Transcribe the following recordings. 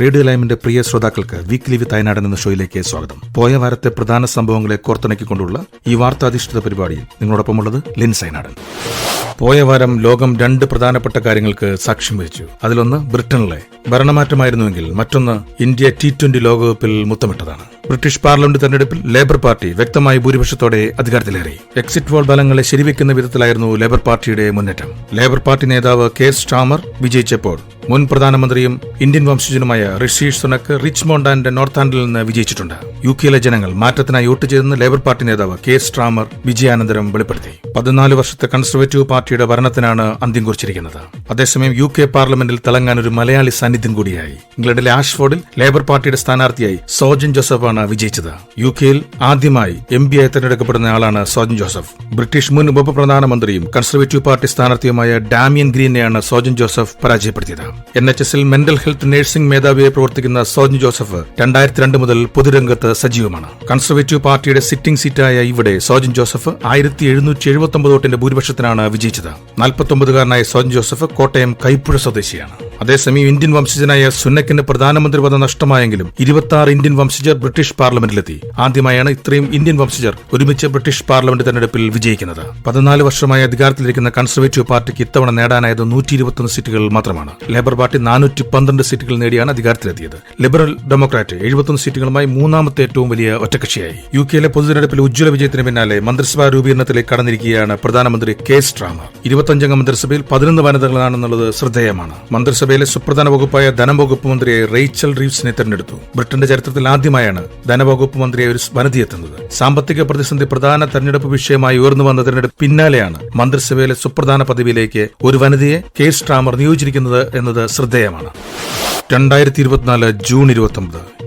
radio ലൈമിന്റെ പ്രിയ ശ്രോതാക്കൾക്ക് weekly വിത്ത് തയനാടൻ എന്ന ഷോയിലേക്ക് സ്വാഗതം. പോയ വാരത്തെ പ്രധാന സംഭവങ്ങളെ കോർത്തിണക്കിക്കൊണ്ടുള്ള ഈ വാർത്താധിഷ്ഠിത പരിപാടിയിൽ നിങ്ങളോടൊപ്പമുള്ളത് ലിൻ സൈനാടൻ പോയ വാരം ലോകം രണ്ട് പ്രധാനപ്പെട്ട കാര്യങ്ങൾക്ക് സാക്ഷ്യം വഹിച്ചു. അതിലൊന്ന് ബ്രിട്ടനിലെ ഭരണമാറ്റമായിരുന്നുവെങ്കിൽ മറ്റൊന്ന് ഇന്ത്യ ടി ട്വന്റി ലോകകപ്പിൽ മുത്തമിട്ടതാണ്. ബ്രിട്ടീഷ് പാർലമെന്റ് തെരഞ്ഞെടുപ്പിൽ ലേബർ പാർട്ടി വ്യക്തമായ ഭൂരിപക്ഷത്തോടെ അധികാരത്തിലേറി. എക്സിറ്റ് പോൾ ഫലങ്ങളെ ശരിവെക്കുന്ന വിധത്തിലായിരുന്നു ലേബർ പാർട്ടിയുടെ മുന്നേറ്റം. ലേബർ പാർട്ടി നേതാവ് കെ സ്റ്റാമർ വിജയിച്ചപ്പോൾ മുൻ പ്രധാനമന്ത്രിയും ഇന്ത്യൻ വംശജനുമായ ഋഷി സുനക്ക് റിച്ച്മോണ്ട് നോർത്ത് നോർത്താൻഡിൽ നിന്ന് വിജയിച്ചിട്ടുണ്ട്. യു കെയിലെ ജനങ്ങൾ മാറ്റത്തിനായി വോട്ട് ചെയ്തെന്ന് ലേബർ പാർട്ടി നേതാവ് കെ സ്ട്രാമർ വിജയാനന്തരം വെളിപ്പെടുത്തി. പതിനാല് വർഷത്തെ കൺസർവേറ്റീവ് പാർട്ടിയുടെ ഭരണത്തിനാണ് അന്ത്യം കുറിച്ചിരിക്കുന്നത്. അതേസമയം യു കെ പാർലമെന്റിൽ തിളങ്ങാൻ ഒരു മലയാളി സാന്നിധ്യം കൂടിയായി. ഇംഗ്ലണ്ടിലെ ആഷ്ഫോർഡിൽ ലേബർ പാർട്ടിയുടെ സ്ഥാനാർത്ഥിയായി സോജൻ ജോസഫാണ് വിജയിച്ചത്. യു കെയിൽ ആദ്യമായി എം പി ആയി തെരഞ്ഞെടുക്കപ്പെടുന്ന ആളാണ് സോജൻ ജോസഫ്. ബ്രിട്ടീഷ് മുൻ ഉപപ്രധാനമന്ത്രിയും കൺസർവേറ്റീവ് പാർട്ടി സ്ഥാനാർത്ഥിയുമായ ഡാമിയൻ ഗ്രീനെയാണ് സോജൻ ജോസഫ് പരാജയപ്പെടുത്തിയത്. എൻ എച്ച് എസിൽ മെന്റൽ ഹെൽത്ത് നഴ്സിംഗ് മേധാവിയായി പ്രവർത്തിക്കുന്ന സോജൻ ജോസഫ് രണ്ടായിരത്തി രണ്ട് മുതൽ പൊതുരംഗത്ത് സജീവമാണ്. കൺസർവേറ്റീവ് പാർട്ടിയുടെ സിറ്റിംഗ് സീറ്റായ ഇവിടെ സോജൻ ജോസഫ് ആയിരത്തി എഴുന്നൂറ്റി എഴുപത്തി ഒമ്പത് വോട്ടിന്റെ ഭൂരിപക്ഷത്തിനാണ് വിജയിച്ചത്. നാൽപ്പത്തൊമ്പതുകാരനായ സോജൻ ജോസഫ് കോട്ടയം കൈപ്പുഴ സ്വദേശിയാണ്. അതേസമയം ഇന്ത്യൻ വംശജനായ സുന്നക്കിന് പ്രധാനമന്ത്രി പദം നഷ്ടമായെങ്കിലും ഇരുപത്തി ആറ് ഇന്ത്യൻ വംശജർ ബ്രിട്ടീഷ് പാർലമെന്റിലെത്തി. ആദ്യമായാണ് ഇത്രയും ഇന്ത്യൻ വംശജർ ഒരുമിച്ച് ബ്രിട്ടീഷ് പാർലമെന്റ് തെരഞ്ഞെടുപ്പിൽ വിജയിക്കുന്നത്. പതിനാല് വർഷമായി അധികാരത്തിലിരിക്കുന്ന കൺസർവേറ്റീവ് പാർട്ടിക്ക് ഇത്തവണ നേടാനായത് നൂറ്റി ഇരുപത്തൊന്ന് സീറ്റുകൾ മാത്രമാണ്. ലേബർ പാർട്ടി നാനൂറ്റി പന്ത്രണ്ട് സീറ്റുകൾ നേടിയാണ് അധികാരത്തിലെത്തിയത്. ലിബറൽ ഡെമോക്രാറ്റ് എഴുപത്തൊന്ന് സീറ്റുകളുമായി മൂന്നാമത്തെ ഏറ്റവും വലിയ ഒറ്റകക്ഷിയായി യു കെയിലെ പൊതുതെരഞ്ഞെടുപ്പിൽ ഉജ്ജ്വല വിജയത്തിന് പിന്നാലെ മന്ത്രിസഭാ രൂപീകരണത്തിലേക്ക് കടന്നിരിക്കുകയാണ് പ്രധാനമന്ത്രി കെ. സ്ട്രാമ ഇരുപത്തഞ്ചംഗ മന്ത്രിസഭയിൽ പതിനൊന്ന് വനിതകളാണെന്നുള്ളത് ശ്രദ്ധേയമാണ്. മന്ത്രിസഭയിലെ സുപ്രധാന വകുപ്പായ ധനവകുപ്പ് മന്ത്രിയായി റെയ്ച്ചൽ റീവ്സിനെ തെരഞ്ഞെടുത്തു. ബ്രിട്ടന്റെ ചരിത്രത്തിൽ ആദ്യമായാണ് ധനവകുപ്പ് മന്ത്രിയായി ഒരു വനിതയെത്തുന്നത് സാമ്പത്തിക പ്രതിസന്ധി പ്രധാന തെരഞ്ഞെടുപ്പ് വിഷയമായി ഉയർന്നു വന്ന തെരഞ്ഞെടുപ്പ് പിന്നാലെയാണ് മന്ത്രിസഭയിലെ സുപ്രധാന പദവിയിലേക്ക് ഒരു വനിതയെ കെ. സ്ട്രാമർ നിയോഗിച്ചിരിക്കുന്നത് എന്നത് ശ്രദ്ധേയമാണ്. രണ്ടായിരത്തി ഇരുപത്തിനാല് ജൂൺ ഇരുപത്തി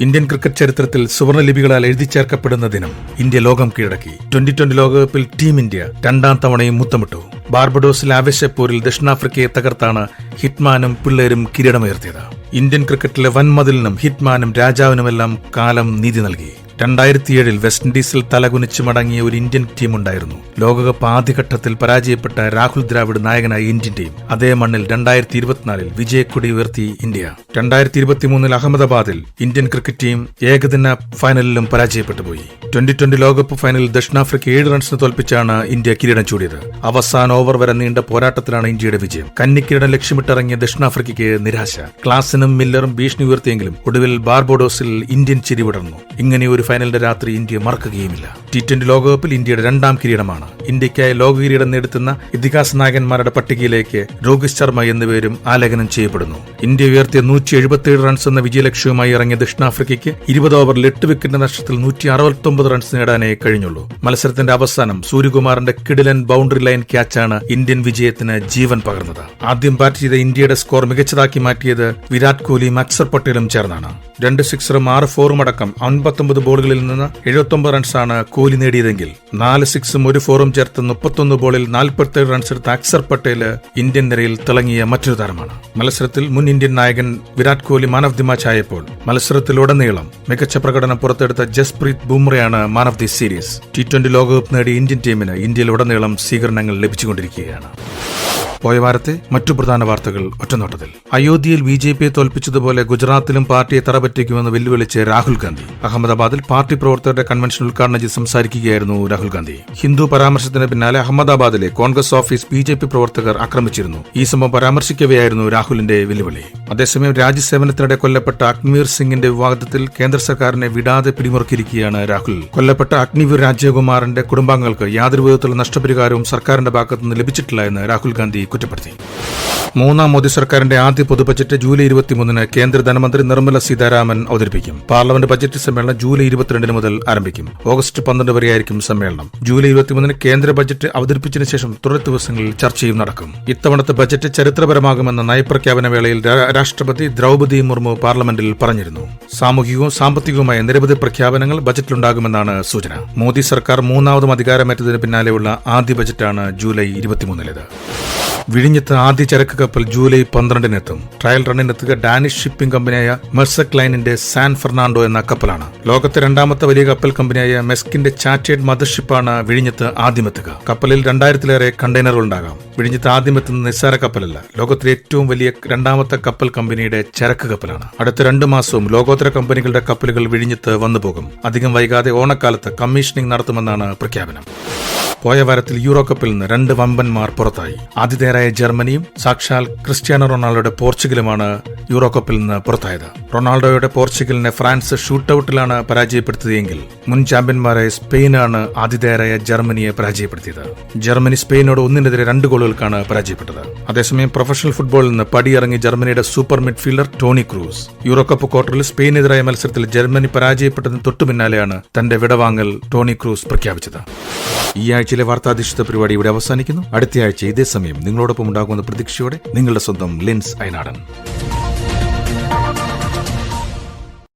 ഇന്ത്യൻ ക്രിക്കറ്റ് ചരിത്രത്തിൽ സുവർണ ലിപികളാൽ എഴുതി ചേർക്കപ്പെടുന്ന ദിനം ഇന്ത്യ ലോകം കീഴടക്കി. ട്വന്റി ട്വന്റി ലോകകപ്പിൽ ടീം ഇന്ത്യ രണ്ടാം തവണയും മുത്തമിട്ടു. ബാർബഡോസിൽ ആവേശപ്പൂരിൽ ദക്ഷിണാഫ്രിക്കയെ തകർത്താണ് ഹിറ്റ്മാനും പിള്ളേരും കിരീടമുയർത്തിയത്. ഇന്ത്യൻ ക്രിക്കറ്റിലെ വൻമതിലിനും ഹിറ്റ്മാനും രാജാവിനുമെല്ലാം കാലം നീതി നൽകി. രണ്ടായിരത്തിയേഴിൽ വെസ്റ്റ് ഇൻഡീസിൽ തലകുനിച്ച് മടങ്ങിയ ഒരു ഇന്ത്യൻ ടീമുണ്ടായിരുന്നു. ലോകകപ്പ് ആദ്യഘട്ടത്തിൽ പരാജയപ്പെട്ട രാഹുൽ ദ്രാവിഡ് നായകനായ ഇന്ത്യൻ ടീം അതേ മണ്ണിൽ രണ്ടായിരത്തി ഇരുപത്തിനാലിൽ വിജയക്കൊടി ഉയർത്തി ഇന്ത്യ. രണ്ടായിരത്തി ഇരുപത്തിമൂന്നിൽ അഹമ്മദാബാദിൽ ഇന്ത്യൻ ക്രിക്കറ്റ് ടീം ഏകദിന ഫൈനലിലും പരാജയപ്പെട്ടു പോയി. ട്വന്റി ട്വന്റി ലോകകപ്പ് ഫൈനലിൽ ദക്ഷിണാഫ്രിക്ക ഏഴ് റൺസിന് തോൽപ്പിച്ചാണ് ഇന്ത്യ കിരീടം ചൂടിയത്. അവസാന ഓവർ വരെ നീണ്ട പോരാട്ടത്തിലാണ് ഇന്ത്യയുടെ വിജയം. കന്നിക്കിരീടം ലക്ഷ്യമിട്ടിറങ്ങിയ ദക്ഷിണാഫ്രിക്കയ്ക്ക് നിരാശ. ക്ലാസിനും മില്ലറും ഭീഷണി ഉയർത്തിയെങ്കിലും ഒടുവിൽ ബാർബോഡോസിൽ ഇന്ത്യൻ ചിരി വിടർന്നു ഇങ്ങനെ ഒരു ഫൈനലിന്റെ രാത്രി ഇന്ത്യ മറക്കുകയുമില്ല. ടി ട്വന്റി ലോകകപ്പിൽ ഇന്ത്യയുടെ രണ്ടാം കിരീടമാണ്. ഇന്ത്യക്കായി ലോക കിരീടം നേടുത്തുന്ന ഇതിഹാസ നായകന്മാരുടെ പട്ടികയിലേക്ക് രോഹിത് ശർമ്മ എന്നിവരും ആലേഖനം ചെയ്യപ്പെടുന്നു. ഇന്ത്യ ഉയർത്തിയ നൂറ്റി എഴുപത്തിയേഴ് റൺസ് എന്ന വിജയലക്ഷ്യവുമായി ഇറങ്ങിയ ദക്ഷിണാഫ്രിക്കയ്ക്ക് ഇരുപത് ഓവറിൽ എട്ട് വിക്കറ്റിന്റെ നഷ്ടത്തിൽ നൂറ്റി അറുപത്തൊമ്പത് റൺസ് നേടാനേ കഴിഞ്ഞുള്ളൂ. മത്സരത്തിന്റെ അവസാനം സൂര്യകുമാറിന്റെ കിഡിലൻ ബൗണ്ടറി ലൈൻ ക്യാച്ചാണ് ഇന്ത്യൻ വിജയത്തിന് ജീവൻ പകർന്നത്. ആദ്യം ബാറ്റ് ചെയ്ത ഇന്ത്യയുടെ സ്കോർ മികച്ചതാക്കി മാറ്റിയത് വിരാട് കോഹ്ലിയും അക്സർ പട്ടേലും ചേർന്നാണ്. രണ്ട് സിക്സറും ആറ് ഫോറും അടക്കം അൻപത്തൊമ്പത് ബോളുകളിൽ നിന്ന് എഴുപത്തൊമ്പത് റൺസാണ് കോഹ്ലി നേടിയതെങ്കിൽ നാല് സിക്സും ഒരു ഫോറും ചേർത്ത് മുപ്പത്തൊന്ന് ബോളിൽ നാൽപ്പത്തേഴ് റൺസ് എടുത്ത അക്സർ പട്ടേൽ ഇന്ത്യൻ നിരയിൽ തിളങ്ങിയ മറ്റൊരു താരമാണ്. മത്സരത്തിൽ മുൻ ഇന്ത്യൻ നായകൻ Virat Kohli man of the match ആയപ്പോൾ മത്സരത്തിലുടനീളം മികച്ച പ്രകടനം പുറത്തെടുത്ത Jasprit ബുംറയാണ് man of the series. T twenty ലോകകപ്പ് നേടിയ ഇന്ത്യൻ ടീമിന് ഇന്ത്യയിലുടനീളം സ്വീകരണങ്ങൾ ലഭിച്ചുകൊണ്ടിരിക്കുകയാണ്. പോയ വാരത്തെ മറ്റു പ്രധാന വാർത്തകൾ ഒറ്റനോട്ടത്തിൽ. അയോധ്യയിൽ ബി ജെ പിയെ തോൽപ്പിച്ചതുപോലെ ഗുജറാത്തിലും പാർട്ടിയെ തറപറ്റിക്കുമെന്ന് വെല്ലുവിളിച്ച് രാഹുൽ ഗാന്ധി. അഹമ്മദാബാദിൽ പാർട്ടി പ്രവർത്തകരുടെ കൺവെൻഷൻ ഉദ്ഘാടനം ചെയ്ത് സംസാരിക്കുകയായിരുന്നു രാഹുൽ ഗാന്ധി. ഹിന്ദു പരാമർശത്തിന് പിന്നാലെ അഹമ്മദാബാദിലെ Congress office B J P പ്രവർത്തകർ ആക്രമിച്ചിരുന്നു. ഈ സംഭവം പരാമർശിക്കവെയായിരുന്നു രാഹുലിന്റെ വെല്ലുവിളി. അതേസമയം രാജ്യസേവനത്തിനിടെ കൊല്ലപ്പെട്ട അഗ്നിവീർ സിംഗിന്റെ വിവാദത്തിൽ കേന്ദ്ര സർക്കാരിനെ വിടാതെ പിടിമുറുക്കിയിരിക്കുകയാണ് രാഹുൽ. കൊല്ലപ്പെട്ട അഗ്നിവീർ രാജകുമാറിന്റെ കുടുംബാംഗങ്ങൾക്ക് യാതൊരു വിധത്തിലുള്ള നഷ്ടപരിഹാരവും സർക്കാരിന്റെ ഭാഗത്തുനിന്ന് ലഭിച്ചിട്ടില്ല എന്ന് രാഹുൽ ഗാന്ധി കുറ്റപ്പെടുത്തി. മൂന്നാം മോദി സർക്കാരിന്റെ ആദ്യ പൊതു ബജറ്റ് ജൂലൈ ഇരുപത്തിമൂന്നിന് കേന്ദ്ര ധനമന്ത്രി നിർമ്മല സീതാരാമൻ അവതരിപ്പിക്കും. പാർലമെന്റ് ബജറ്റ് സമ്മേളനം ജൂലൈ ഇരുപത്തിരണ്ടിന് മുതൽ ആരംഭിക്കും. ഓഗസ്റ്റ് പന്ത്രണ്ട് വരെയായിരിക്കും സമ്മേളനം. ജൂലൈ ഇരുപത്തിമൂന്നിന് കേന്ദ്ര ബജറ്റ് അവതരിപ്പിച്ചതിനു ശേഷം തുടർ ദിവസങ്ങളിൽ ചർച്ചയും നടക്കും. ഇത്തവണത്തെ ബജറ്റ് ചരിത്രപരമാകുമെന്ന നയപ്രഖ്യാപന വേളയിൽ രാഷ്ട്രപതി ദ്രൗപദി മുർമു പാർലമെന്റിൽ പറഞ്ഞിരുന്നു. സാമൂഹികവും സാമ്പത്തികവുമായ നിരവധി പ്രഖ്യാപനങ്ങൾ ബജറ്റിലുണ്ടാകുമെന്നാണ് സൂചന. മോദി സർക്കാർ മൂന്നാമതും അധികാരമേറ്റതിന് പിന്നാലെയുള്ള ആദ്യ ബജറ്റാണ് ജൂലൈ ഇരുപത്തിമൂന്നിലേത്. വിഴിഞ്ഞത്ത് ആദ്യ ചരക്ക് കപ്പൽ ജൂലൈ പന്ത്രണ്ടിനെത്തും. ട്രയൽ റണ്ണിനെത്തുക ഡാനിഷ് ഷിപ്പിംഗ് കമ്പനിയായ മെർസക് ലൈനിന്റെ സാൻ ഫെർണാണ്ടോ എന്ന കപ്പലാണ്. ലോകത്തെ രണ്ടാമത്തെ വലിയ കപ്പൽ കമ്പനിയായ മെസ്കിന്റെ ചാറ്റേഡ് മദർഷിപ്പാണ് വിഴിഞ്ഞത്ത് ആദ്യമെത്തുക. കപ്പലിൽ രണ്ടായിരത്തിലേറെ കണ്ടെയ്നറുകൾ ഉണ്ടാകാം. വിഴിഞ്ഞത്ത് ആദ്യമെത്തുന്ന നിസ്സാര കപ്പലല്ല ലോകത്തിലെ ഏറ്റവും വലിയ രണ്ടാമത്തെ കപ്പൽ കമ്പനിയുടെ ചരക്ക് കപ്പലാണ്. അടുത്ത രണ്ടു മാസവും ലോകോത്തര കമ്പനികളുടെ കപ്പലുകൾ വിഴിഞ്ഞത്ത് വന്നുപോകും. അധികം വൈകാതെ ഓണക്കാലത്ത് കമ്മീഷനിംഗ് നടത്തുമെന്നാണ് പ്രഖ്യാപനം. പോയ വാരത്തിൽ യൂറോ കപ്പിൽ നിന്ന് രണ്ട് വമ്പന്മാർ പുറത്തായി. ആതിഥേയരായ ജർമ്മനിയും സാക്ഷാൽ ക്രിസ്ത്യാനോ റൊണാൾഡോയുടെ പോർച്ചുഗലുമാണ് യൂറോകപ്പിൽ നിന്ന് പുറത്തായത്. റൊണാൾഡോയുടെ പോർച്ചുഗലിനെ ഫ്രാൻസ് ഷൂട്ടൌട്ടിലാണ് പരാജയപ്പെടുത്തിയതെങ്കിൽ മുൻ ചാമ്പ്യന്മാരായ സ്പെയിനാണ് ആതിഥേയരായ ജർമ്മനിയെ പരാജയപ്പെടുത്തിയത്. ജർമ്മനി സ്പെയിനോട് ഒന്നിനെതിരെ രണ്ട് ഗോളുകൾക്കാണ് പരാജയപ്പെട്ടത്. അതേസമയം പ്രൊഫഷണൽ ഫുട്ബോളിൽ നിന്ന് പടിയിറങ്ങി ജർമ്മനിയുടെ super midfielder Toni Kroos. Euro Cup ക്വാർട്ടറിൽ സ്പെയിനെതിരായ മത്സരത്തിൽ ജർമ്മനി പരാജയപ്പെട്ടതിന് തൊട്ടു പിന്നാലെയാണ് തന്റെ വിടവാങ്ങൽ ടോണി ക്രൂസ് പ്രഖ്യാപിച്ചത്. ഈ ആഴ്ചയിലെ വാർത്താധിഷ്ഠിത പരിപാടി ഇവിടെ അവസാനിക്കുന്നു. അടുത്ത ആഴ്ച ഇതേ സമയം നിങ്ങളോടൊപ്പം ഉണ്ടാകുമെന്ന പ്രതീക്ഷയോടെ നിങ്ങളുടെ സ്വന്തം ലെൻസ് അയനാടൻ.